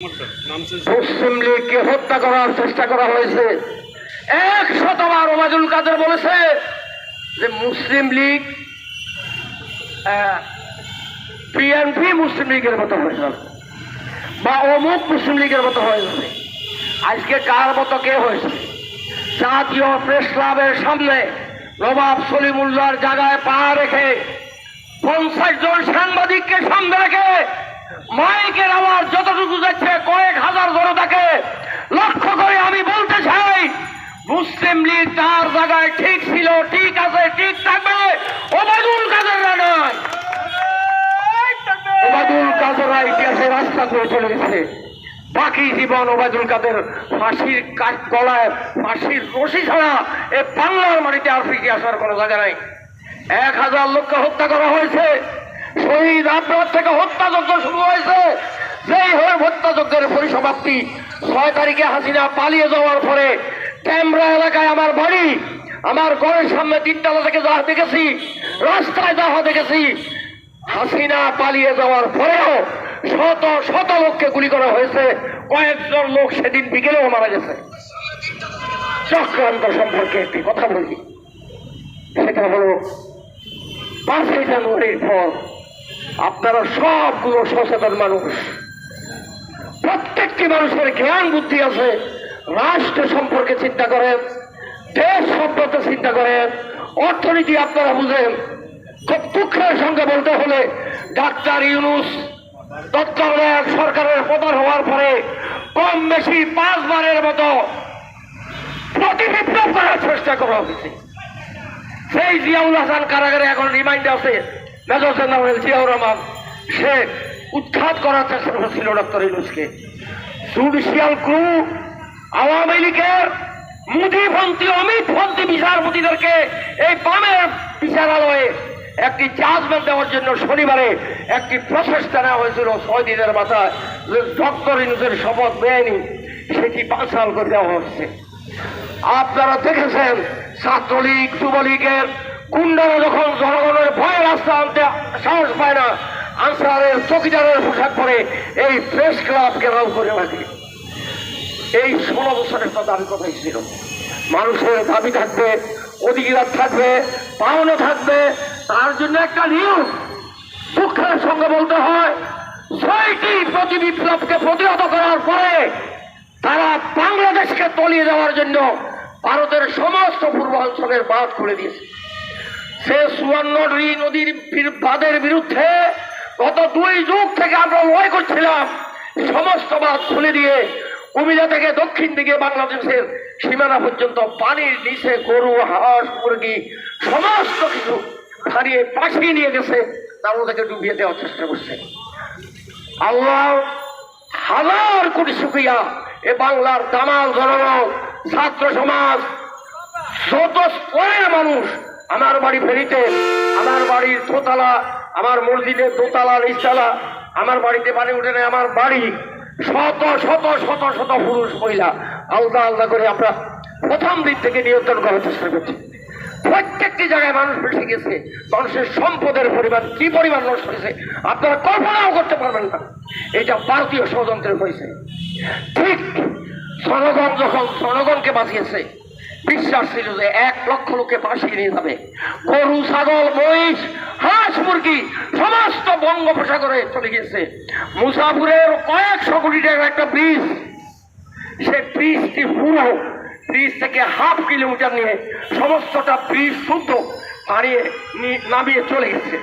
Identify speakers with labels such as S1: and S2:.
S1: মুসলিম লীগকে হত্যা করার চেষ্টা করা হয়েছে। এক শতবার ওবায়দুল কাদের বলেছে যে মুসলিম লীগ বিএনপি মুসলিম লীগের মতো হয়ে যাবে বা অমুক মুসলিম লীগের মতো হয়ে যাবে। আজকে কার মতো কে হয়েছে? জাতীয় প্রেস ক্লাবের সামনে নবাব সলিমুল্লাহর জায়গায় পা রেখে পঞ্চাশ জন সাংবাদিককে সামনে রেখে মাইকের আমার যতটুকু যাচ্ছে, কয়েক হাজার জনতাকে লক্ষ্য করে আমি বলতে চাই, মুসলিম লীগ তার জায়গায় ঠিক ছিল, ঠিক আছে, ঠিক থাকবে। ওবায়দুল কাদেররা নয়। ওবায়দুল কাদেররা ইতিহাসে রাস্তা করে চলে গেছে। বাকি জীবন ওবায়দুল কাদের ফাঁসির কাঠ গলায়, ফাঁসির রশি ছাড়া এ বাংলার মাটিতে আর ফিরে আসার কোনো জায়গা নাই। এক হাজার লোককে হত্যা করা হয়েছে। আপনার থেকে হত্যাযজ্ঞ শুরু হয়েছে। যেই হয়ে হত্যাযজ্ঞের পরিসমাপ্তি, ছয় তারিখে হাসিনা পালিয়ে যাওয়ার পরে ক্যামরা এলাকায় আমার বাড়ি, আমার ঘরের সামনে তিনতলা থেকে যাহা দেখেছি, রাস্তায় যাহা দেখেছি, হাসিনা পালিয়ে যাওয়ার পরেও শত শত লোককে গুলি করা হয়েছে। কয়েকজন লোক সেদিন বিকেলেও মারা গেছে। চক্রান্ত সম্পর্কে একটি কথা বলি। সেটা হলো পাঁচই জানুয়ারির পর আপনারা সবগুলো সচেতন মানুষ। প্রত্যেকটি মানুষের জ্ঞান বুদ্ধি আছে, রাষ্ট্র সম্পর্কে চিন্তা করেন দেশ সম্পর্কে চিন্তা করেন অর্থনীতি আপনারা বুঝেন। খুব দুঃখের সঙ্গে বলতে হলে ডাক্তার ইউনুস তত্ত্বাবধায়ক সরকারের প্রধান হওয়ার পরে কম বেশি পাঁচবারের মতো প্রতিবিপ্লব করার চেষ্টা করা হয়েছে। সেই জিয়াউল হাসান কারাগারে এখন রিমাইন্ড আছে মেজর জেনারেল জিয়াউর রহমান, সে উৎখাত করার চেষ্টা করেছিল ডক্টর ইউনুসকে। জুডিশিয়াল ক্রু, আওয়ামী লীগের মুদিপন্থী অমিতপন্থী বিচারপতিদেরকে এই বামের বিচারালয়ে একটি জাজমেন্ট দেওয়ার জন্য শনিবারে একটি প্রচেষ্টা নেওয়া হয়েছিল ছয় দিনের মাথায় ডক্টর ইউনুসের শপথ বেআইনি, সেটি বানচাল করে দেওয়া হচ্ছে আপনারা দেখেছেন ছাত্রলীগ, যুবলীগের গুন্ডারা যখন জনগণের ভয়ে রাস্তা আনতে সাহস পায় না, আনসারের চকিদারের পোশাক পরে এই প্রেস ক্লাব ঘেরাও করে রাখে এই ষোলো বছরের তো দাবি কথাই ছিল। মানুষের দাবি থাকবে, অধিকার থাকবে, পাওনা থাকবে, তার জন্য একটা নিয়ম দুঃখের সঙ্গে বলতে হয়, ছয়টি প্রতি বিপ্লবকে প্রতিহত করার পরে তারা বাংলাদেশকে তলিয়ে যাওয়ার জন্য ভারতের সমস্ত পূর্বাঞ্চলের বাঁধ খুলে দিয়েছে। সে সুবর্ণডি নদীর বি- বাঁধের বিরুদ্ধে গত দুই যুগ থেকে আমরা লড়াই করছিলাম। সমস্ত বাঁধ খুলে দিয়ে কুমিল্লা থেকে দক্ষিণ দিকে বাংলাদেশের সীমানা পর্যন্ত পানির নিচে গরু, হাঁস, মুরগি, সমস্ত কিছু হারিয়ে পাশিয়ে নিয়ে গেছে। তার ওদেরকে ডুবিয়ে দেওয়ার চেষ্টা করছে। আল্লাহ হাজার কোটি শুক্রিয়া এ বাংলার দামাল জনগণ, ছাত্র সমাজ, যত স্তরের মানুষ আমার বাড়ি ফেরিতে, আমার বাড়ির দোতলা, আমার মসজিদের দোতলা, নিচতলা, আমার বাড়িতে বাড়ি উঠে নেয় আমার বাড়ি। শত শত শত শত পুরুষ মহিলা আলাদা আলাদা করে আমরা প্রথম দিক থেকে নিয়ন্ত্রণ করার চেষ্টা করছি। প্রত্যেকটি জায়গায় মানুষ বেশি গেছে। মানুষের সম্পদের পরিমাণ, কি পরিমাণ নষ্ট হয়েছে, আপনারা কল্পনাও করতে পারবেন না। এটা ভারতীয় ষড়যন্ত্রের হয়েছে। ঠিক জনগণ যখন জনগণকে বাঁচিয়েছে বিশ্বাস ছিল যে এক লক্ষ লোককে বাঁচিয়ে নিয়ে যাবে। গরু, ছাগল, মহিষ, হাঁস, মুরগি, সমস্ত বঙ্গোপসাগরে চলে গেছে মুসাফুরের কয়েকশো কোটি টাকার একটা ব্রিজ সে ব্রিজটি পুরো ব্রিজ থেকে হাফ কিলোমিটার নিয়ে সমস্তটা ব্রিজ শুদ্ধ হারিয়ে নামিয়ে চলে গেছে।